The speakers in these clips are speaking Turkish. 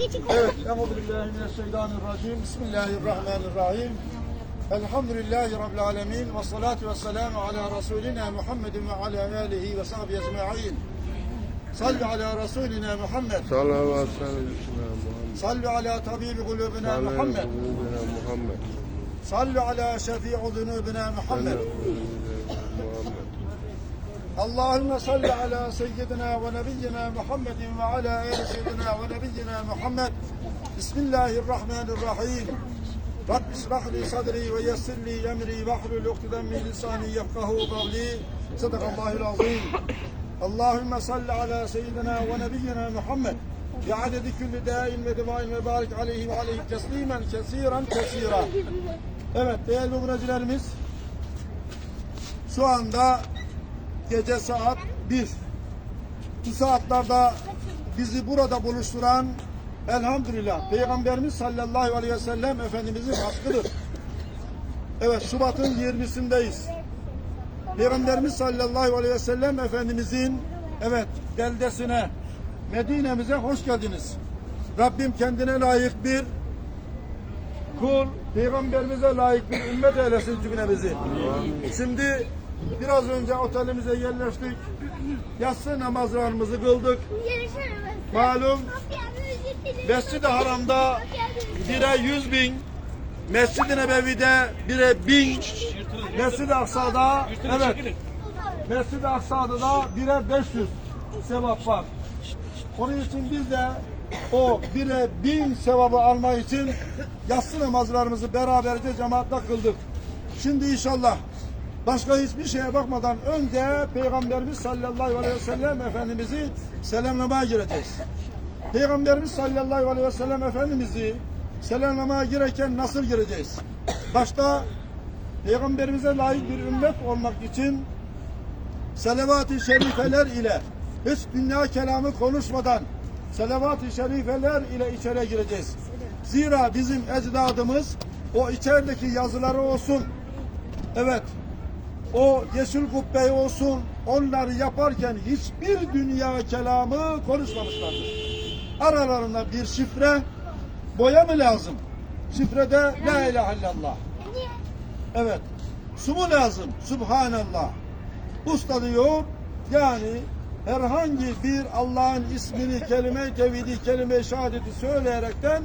Evet, Euzu billahi mineşşeytanirracim. Bismillahirrahmanirrahim. Elhamdülillahi Rabbil alemin. Ve salatu ve selamu ala Resulina Muhammedin ve ala alihi ve sahbihi ecma'in. Salli ala Resulina Muhammed. Sallallahu aleyhi ve sellem Salli ala tabibi. Muhammed. Muhammed. Salli ala şefi'u zunubina Muhammed. Allahümme salli ala seyyidina ve nebiyyina Muhammedin ve ala ali seyyidina ve nebiyyina Muhammed. Bismillahirrahmanirrahim. Rabbi israh li sadri ve yessir li emri ve hlul ukdeden min lisani yefkahu kavli. Sadakallahul azim. Allahümme salli ala seyyidina ve nebiyyina Muhammed. بعدد كل داء ودواء وبارك عليه وعليه تسليما كثيرا كثيرا. Evet değerli öğrencilerimiz şu anda gece saat 1. Bu saatlerde bizi burada buluşturan elhamdülillah Peygamberimiz sallallahu aleyhi ve sellem Efendimizin hakkıdır. Evet Şubat'ın 20'sindeyiz. Peygamberimiz sallallahu aleyhi ve sellem Efendimizin evet beldesine Medine'mize hoş geldiniz. Rabbim kendine layık bir kul, peygamberimize layık bir ümmet eylesin cümlemizi. Şimdi biraz önce otelimize yerleştik. Yatsı namazlarımızı kıldık. Malum Mescid-i Haram'da bire yüz bin, Mescid-i Nebevi'de bire bin, Mescid-i Aksa'da evet, Mescid-i Aksa'da da bire 500 sevap var. Onun için biz de o bire bin sevabı almak için yatsı namazlarımızı beraberce cemaatle kıldık. Şimdi inşallah başka hiçbir şeye bakmadan önce Peygamberimiz sallallahu aleyhi ve sellem Efendimiz'i selamlamaya gireceğiz. Peygamberimiz sallallahu aleyhi ve sellem Efendimiz'i selamlamaya girerken nasıl gireceğiz? Başta Peygamberimize layık bir ümmet olmak için selavat-ı şerifeler ile hiç dünya kelamı konuşmadan selavat-ı şerifeler ile içeri gireceğiz. Zira bizim ecdadımız o içerideki yazıları olsun. Evet. O yeşil kubbeyi olsun. Onları yaparken hiçbir dünya kelamı konuşmamışlardır. Aralarında bir şifre boya mı lazım? Şifrede la ilahe illallah. Evet. Su mu lazım? Subhanallah. Usta diyor yani herhangi bir Allah'ın ismini kelime-i tevhidi, kelime-i şehadeti söyleyerekten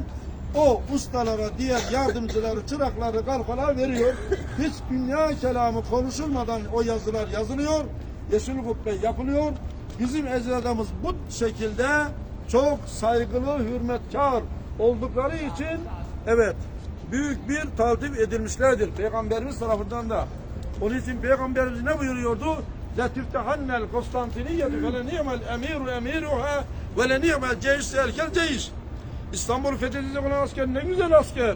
o ustalara, diğer yardımcıları, çırakları, kalfalar veriyor. Hiç dünya kelamı konuşulmadan o yazılar yazılıyor. Yeşil kubbe yapılıyor. Bizim ecdadımız bu şekilde çok saygılı, hürmetkar oldukları için evet büyük bir taltif edilmişlerdir. Peygamberimiz tarafından da. Onun için Peygamberimiz ne buyuruyordu? لَتِفْتَحَنَّ الْقُسْطَنْتِنِيَّةُ فَلَنِيَمَ الْاَمِيرُ اَمِيرُهَا وَلَنِيَمَ الْجَيْشِ سَيَلْكَ الْجَيْشِ İstanbul fethedecek olan asker ne güzel asker.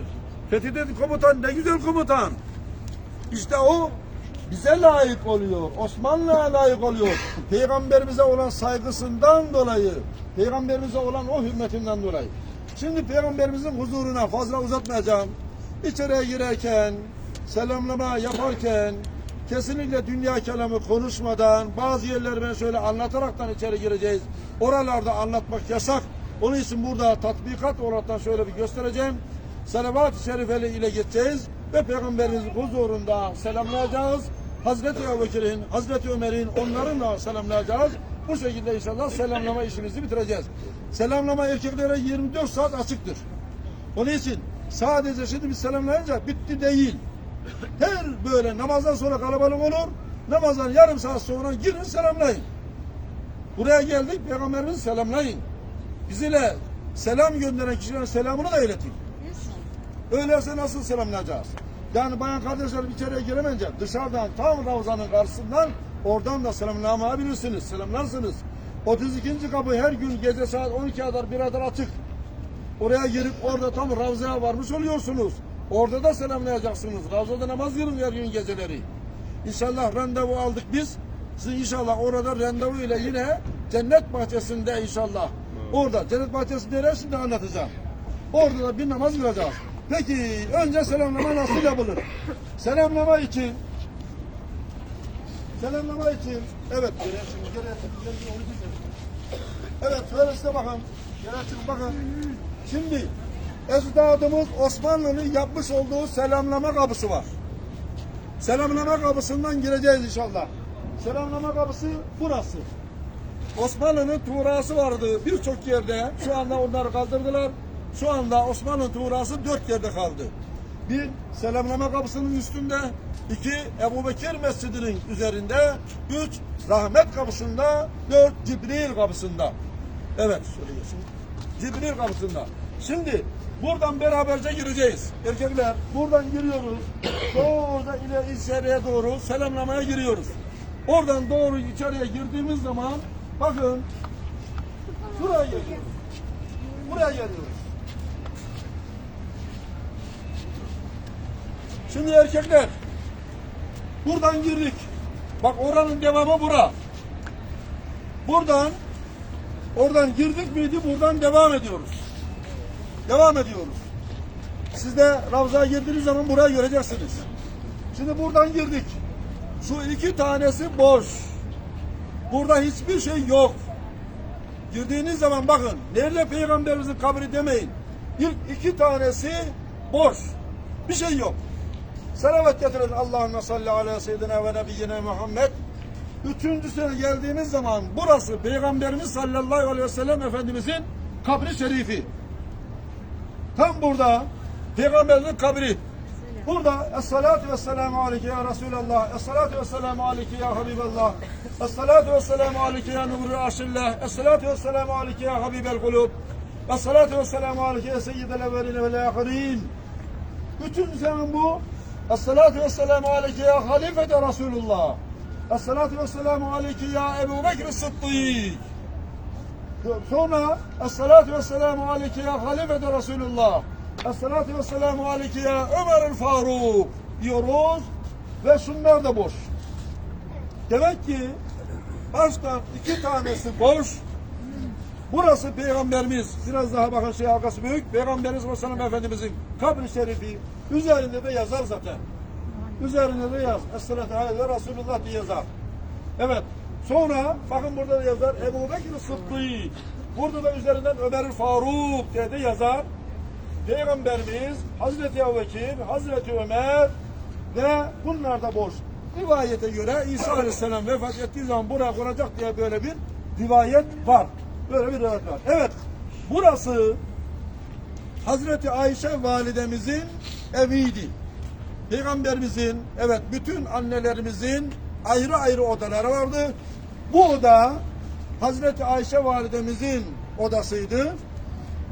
Fethedecek komutan ne güzel komutan. İşte o bize layık oluyor. Osmanlı'ya layık oluyor. Peygamberimize olan saygısından dolayı, peygamberimize olan o hürmetinden dolayı. Şimdi peygamberimizin huzuruna fazla uzatmayacağım. İçeriye girerken, selamlama yaparken, kesinlikle dünya kelamı konuşmadan, bazı yerleri ben şöyle anlataraktan içeri gireceğiz. Oralarda anlatmak yasak. Onun için burada tatbikat olarak şöyle bir göstereceğim. Salavat-ı şerifeli ile geçeceğiz ve Peygamberimizin huzurunda selamlayacağız. Hazreti Ebubekir'in, Hazreti Ömer'in onlarınla selamlayacağız. Bu şekilde inşallah selamlama işimizi bitireceğiz. Selamlama erkeklere 24 saat açıktır. Onun için sadece şimdi biz selamlayınca bitti değil. Her böyle namazdan sonra kalabalık olur. Namazdan yarım saat sonra girin selamlayın. Buraya geldik peygamberimizi selamlayın. Bizile selam gönderen kişilerin selamını da iletin. Öyleyse nasıl selamlayacağız? Yani bayan kardeşlerim içeriye giremeyince dışarıdan tam Ravza'nın karşısından oradan da selamlamayabilirsiniz. Selamlarsınız. 32. kapı her gün gece saat 12 kadar bir kadar açık. Oraya girip orada tam Ravza'ya varmış oluyorsunuz. Orada da selamlayacaksınız. Ravza'da namaz kılın her gün geceleri. İnşallah randevu aldık biz. Siz inşallah orada randevu ile yine cennet bahçesinde inşallah. Orada cennet bahçesinde şimdi anlatacağım. Orada da bir namaz kılacağız. Peki önce selamlama nasıl yapılır? Selamlama için Selamlama için evet geriye çıkın, geriye çıkın. Evet şöyle bakın. Geriye bakın. Şimdi ecdadımız Osmanlı'nın yapmış olduğu selamlama kapısı var. Selamlama kapısından gireceğiz inşallah. Selamlama kapısı burası. Osmanlı'nın tuğrası vardı birçok yerde. Şu anda onları kaldırdılar. Şu anda Osmanlı tuğrası dört yerde kaldı. Bir selamlama kapısının üstünde, iki Ebu Bekir Mescidi'nin üzerinde, üç rahmet kapısında, dört Cibril kapısında. Evet söylüyorsun. Cibril kapısında. Şimdi buradan beraberce gireceğiz. Erkekler buradan giriyoruz. Doğruca ile içeriye doğru selamlamaya giriyoruz. Oradan doğru içeriye girdiğimiz zaman bakın şuraya geliyoruz. Buraya geliyoruz. Şimdi erkekler buradan girdik. Bak oranın devamı bura. Buradan oradan girdik miydi buradan devam ediyoruz. Devam ediyoruz. Siz de Ravza'ya girdiğiniz zaman burayı göreceksiniz. Şimdi buradan girdik. Şu iki tanesi boş. Burada hiçbir şey yok. Girdiğiniz zaman bakın nerede peygamberimizin kabri demeyin. İlk iki tanesi boş. Bir şey yok. Selavat getirin Allahümme salli ala seyyidina ve nebiyyine Muhammed. Üçüncüsüne geldiğimiz zaman burası Peygamberimiz sallallahu aleyhi ve sellem Efendimizin kabri şerifi. Tam burada Peygamberimizin kabri. Burada Es-salatu ve selamu aleyke ya Resulallah. Es-salatu ve selamu aleyke ya Habiballah. Es-salatu ve selamu aleyke ya nurul arşillah. Es-salatu ve selamu aleyke ya Habibel kulub. Es-salatu ve selamu aleyke ya seyyidel evveline vel ahirin. Bütün zaman bu. Es-salatu ve selamu aleyke ya halifete Resulullah. Es-salatu ve selamu aleyke ya Ebu Bekir Sıddık. Sonra Es-salatu ve selamu aleyke ya halifete Resulullah. Es-salatu ve selamu aleyke ya Ömer el Faruk diyoruz ve şunlar da boş. Demek ki baştan iki tanesi boş. Burası Peygamberimiz. Biraz daha bakın şey arkası büyük. Peygamberimiz Aleyhisselam Efendimizin kabri şerifi. Üzerinde de yazar zaten. Üzerinde de yaz. Es-salatu aleyhi ve Resulullah diye yazar. Evet. Sonra bakın burada da yazar Ebu Bekir Sıddık. Burada da üzerinden Ömer Faruk diye de yazar. Peygamberimiz Hazreti Ebu Bekir, Hazreti Ömer ve bunlar da boş. Rivayete göre İsa Aleyhisselam vefat ettiği zaman buraya konacak diye böyle bir rivayet var. Böyle bir rivayet var. Evet. Burası Hazreti Ayşe validemizin eviydi. Peygamberimizin, evet bütün annelerimizin ayrı ayrı odaları vardı. Bu oda Hazreti Ayşe validemizin odasıydı.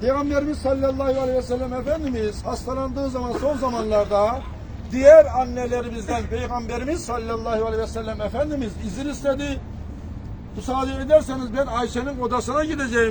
Peygamberimiz sallallahu aleyhi ve sellem Efendimiz hastalandığı zaman son zamanlarda diğer annelerimizden Peygamberimiz sallallahu aleyhi ve sellem Efendimiz izin istedi. Müsaade ederseniz ben Ayşe'nin odasına gideceğim